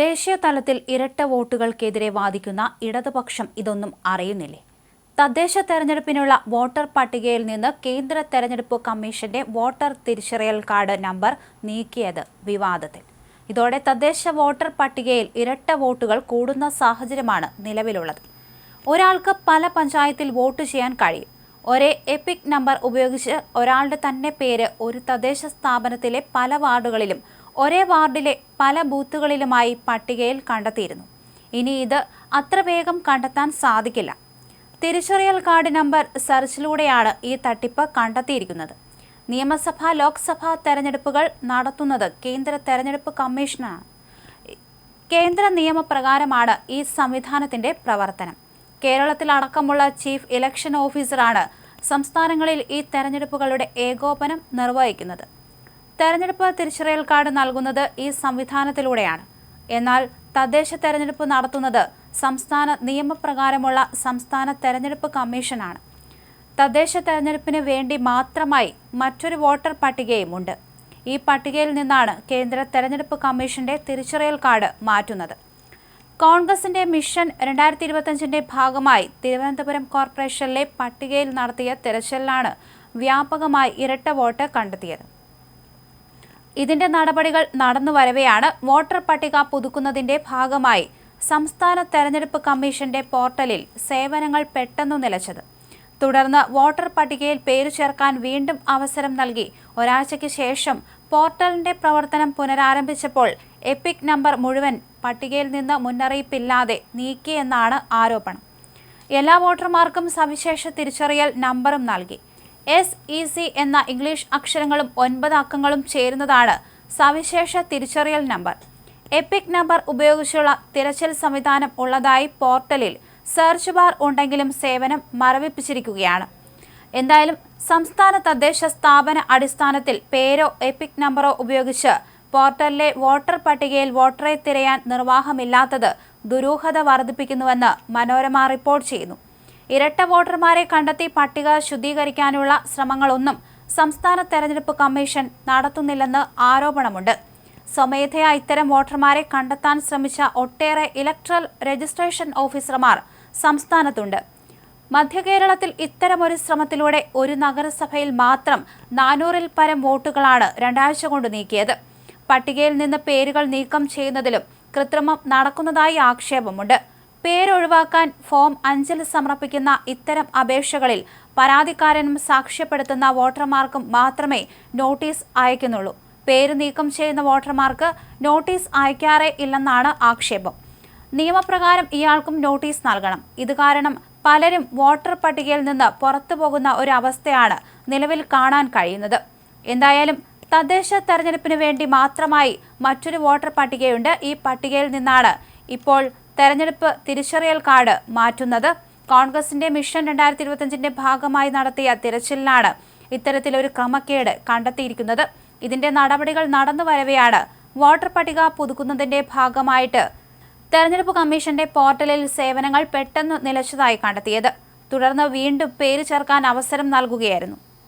ദേശീയ തലത്തിൽ ഇരട്ട വോട്ടുകൾക്കെതിരെ വാദിക്കുന്ന ഇടതുപക്ഷം ഇതൊന്നും അറിയുന്നില്ലേ? തദ്ദേശ തെരഞ്ഞെടുപ്പിനുള്ള വോട്ടർ പട്ടികയിൽ നിന്ന് കേന്ദ്ര തെരഞ്ഞെടുപ്പ് കമ്മീഷന്റെ വോട്ടർ തിരിച്ചറിയൽ കാർഡ് നമ്പർ നീക്കിയത് വിവാദത്തിൽ. ഇതോടെ തദ്ദേശ വോട്ടർ പട്ടികയിൽ ഇരട്ട വോട്ടുകൾ കൂടുന്ന സാഹചര്യമാണ് നിലവിലുള്ളത്. ഒരാൾക്ക് പല പഞ്ചായത്തിൽ വോട്ട് ചെയ്യാൻ കഴിയും. ഒരേ എപ്പിക് നമ്പർ ഉപയോഗിച്ച് ഒരാളുടെ തന്നെ പേര് ഒരു തദ്ദേശ സ്ഥാപനത്തിലെ പല വാർഡുകളിലും ഒരേ വാർഡിലെ പല ബൂത്തുകളിലുമായി പട്ടികയിൽ കണ്ടെത്തിയിരുന്നു. ഇനി ഇത് അത്ര വേഗം കണ്ടെത്താൻ സാധിക്കില്ല. തിരിച്ചറിയൽ കാർഡ് നമ്പർ സെർച്ചിലൂടെയാണ് ഈ തട്ടിപ്പ് കണ്ടെത്തിയിരിക്കുന്നത്. നിയമസഭാ ലോക്സഭാ തെരഞ്ഞെടുപ്പുകൾ നടത്തുന്നത് കേന്ദ്ര തെരഞ്ഞെടുപ്പ് കമ്മീഷനാണ്. കേന്ദ്ര നിയമപ്രകാരമാണ് ഈ സംവിധാനത്തിന്റെ പ്രവർത്തനം. കേരളത്തിൽ അടക്കമുള്ള ചീഫ് ഇലക്ഷൻ ഓഫീസറാണ് സംസ്ഥാനങ്ങളിൽ ഈ തെരഞ്ഞെടുപ്പുകളുടെ ഏകോപനം നിർവഹിക്കുന്നത്. തെരഞ്ഞെടുപ്പ് തിരിച്ചറിയൽ കാർഡ് നൽകുന്നത് ഈ സംവിധാനത്തിലൂടെയാണ്. എന്നാൽ തദ്ദേശ തെരഞ്ഞെടുപ്പ് നടത്തുന്നത് സംസ്ഥാന നിയമപ്രകാരമുള്ള സംസ്ഥാന തെരഞ്ഞെടുപ്പ് കമ്മീഷനാണ്. തദ്ദേശ തെരഞ്ഞെടുപ്പിന് വേണ്ടി മാത്രമായി മറ്റൊരു വോട്ടർ പട്ടികയുമുണ്ട്. ഈ പട്ടികയിൽ നിന്നാണ് കേന്ദ്ര തെരഞ്ഞെടുപ്പ് കമ്മീഷന്റെ തിരിച്ചറിയൽ കാർഡ് മാറ്റുന്നത്. കോൺഗ്രസിന്റെ മിഷൻ രണ്ടായിരത്തി ഇരുപത്തഞ്ചിന്റെ ഭാഗമായി തിരുവനന്തപുരം കോർപ്പറേഷനിലെ പട്ടികയിൽ നടത്തിയ തിരച്ചിലാണ് വ്യാപകമായി ഇരട്ട വോട്ട് കണ്ടെത്തിയത്. ഇതിന്റെ നടപടികൾ നടന്നു വരവെയാണ് വോട്ടർ പട്ടിക പുതുക്കുന്നതിന്റെ ഭാഗമായി സംസ്ഥാന തെരഞ്ഞെടുപ്പ് കമ്മീഷന്റെ പോർട്ടലിൽ സേവനങ്ങൾ പെട്ടെന്ന് നിലച്ചത്. തുടർന്ന് വോട്ടർ പട്ടികയിൽ പേരു ചേർക്കാൻ വീണ്ടും അവസരം നൽകി. ഒരാഴ്ചയ്ക്ക് ശേഷം പോർട്ടലിന്റെ പ്രവർത്തനം പുനരാരംഭിച്ചപ്പോൾ എപ്പിക് നമ്പർ മുഴുവൻ പട്ടികയിൽ നിന്ന് മുന്നറിയിപ്പില്ലാതെ നീക്കിയെന്നാണ് ആരോപണം. എല്ലാ വോട്ടർമാർക്കും സവിശേഷ തിരിച്ചറിയൽ നമ്പറും നൽകി. എസ് ഇ സി എന്ന ഇംഗ്ലീഷ് അക്ഷരങ്ങളും ഒൻപത് അക്കങ്ങളും ചേരുന്നതാണ് സവിശേഷ തിരിച്ചറിയൽ നമ്പർ. എപ്പിക് നമ്പർ ഉപയോഗിച്ചുള്ള തിരച്ചിൽ സംവിധാനം ഉള്ളതായി പോർട്ടലിൽ സെർച്ച് ബാർ ഉണ്ടെങ്കിലും സേവനം മരവിപ്പിച്ചിരിക്കുകയാണ്. എന്തായാലും സംസ്ഥാന തദ്ദേശ സ്ഥാപന അടിസ്ഥാനത്തിൽ പേരോ എപ്പിക് നമ്പറോ ഉപയോഗിച്ച് പോർട്ടലിലെ വോട്ടർ പട്ടികയിൽ വോട്ടറെ തിരയാൻ നിർവാഹമില്ലാത്തത് ദുരൂഹത വർദ്ധിപ്പിക്കുന്നുവെന്ന് മനോരമ റിപ്പോർട്ട് ചെയ്യുന്നു. ഇരട്ട വോട്ടർമാരെ കണ്ടെത്തി പട്ടിക ശുദ്ധീകരിക്കാനുള്ള ശ്രമങ്ങളൊന്നും സംസ്ഥാന തെരഞ്ഞെടുപ്പ് കമ്മീഷൻ നടത്തുന്നില്ലെന്ന് ആരോപണമുണ്ട്. സ്വമേധയാ ഇത്തരം വോട്ടർമാരെ കണ്ടെത്താൻ ശ്രമിച്ച ഒട്ടേറെ ഇലക്ട്രൽ രജിസ്ട്രേഷൻ ഓഫീസർമാർ സംസ്ഥാനത്തുണ്ട്. മധ്യകേരളത്തിൽ ഇത്തരമൊരു ശ്രമത്തിലൂടെ ഒരു നഗരസഭയിൽ മാത്രം നാനൂറിൽ പരം വോട്ടുകളാണ് രണ്ടാഴ്ച കൊണ്ട് നീക്കിയത്. പട്ടികയിൽ നിന്ന് പേരുകൾ നീക്കം ചെയ്യുന്നതിലും കൃത്രിമം നടക്കുന്നതായി ആക്ഷേപമുണ്ട്. പേരൊഴിവാക്കാൻ ഫോം അഞ്ചിൽ സമർപ്പിക്കുന്ന ഇത്തരം അപേക്ഷകളിൽ പരാതിക്കാരനും സാക്ഷ്യപ്പെടുത്തുന്ന വോട്ടർമാർക്കും മാത്രമേ നോട്ടീസ് അയക്കുന്നുള്ളൂ. പേര് നീക്കം ചെയ്യുന്ന വോട്ടർമാർക്ക് നോട്ടീസ് അയക്കാറേ ഇല്ലെന്നാണ് ആക്ഷേപം. നിയമപ്രകാരം ഇയാൾക്കും നോട്ടീസ് നൽകണം. ഇത് കാരണം പലരും വോട്ടർ പട്ടികയിൽ നിന്ന് പുറത്തു പോകുന്ന ഒരു അവസ്ഥയാണ് നിലവിൽ കാണാൻ കഴിയുന്നത്. എന്തായാലും തദ്ദേശ തെരഞ്ഞെടുപ്പിന് വേണ്ടി മാത്രമായി മറ്റൊരു വോട്ടർ പട്ടികയുണ്ട്. ഈ പട്ടികയിൽ നിന്നാണ് ഇപ്പോൾ തെരഞ്ഞെടുപ്പ് തിരിച്ചറിയൽ കാർഡ് മാറ്റുന്നത് കോൺഗ്രസിന്റെ മിഷൻ രണ്ടായിരത്തി ഇരുപത്തിയഞ്ചിന്റെ ഭാഗമായി നടത്തിയ തിരച്ചിലിലാണ് ഇത്തരത്തിലൊരു ക്രമക്കേട് കണ്ടെത്തിയിരിക്കുന്നത്. ഇതിന്റെ നടപടികൾ നടന്നു വരവെയാണ് വോട്ടർ പട്ടിക പുതുക്കുന്നതിന്റെ ഭാഗമായിട്ട് തെരഞ്ഞെടുപ്പ് കമ്മീഷന്റെ പോർട്ടലിൽ സേവനങ്ങൾ പെട്ടെന്ന് നിലച്ചതായി കണ്ടെത്തിയത്. തുടർന്ന് വീണ്ടും പേര് ചേർക്കാൻ അവസരം നൽകുകയായിരുന്നു.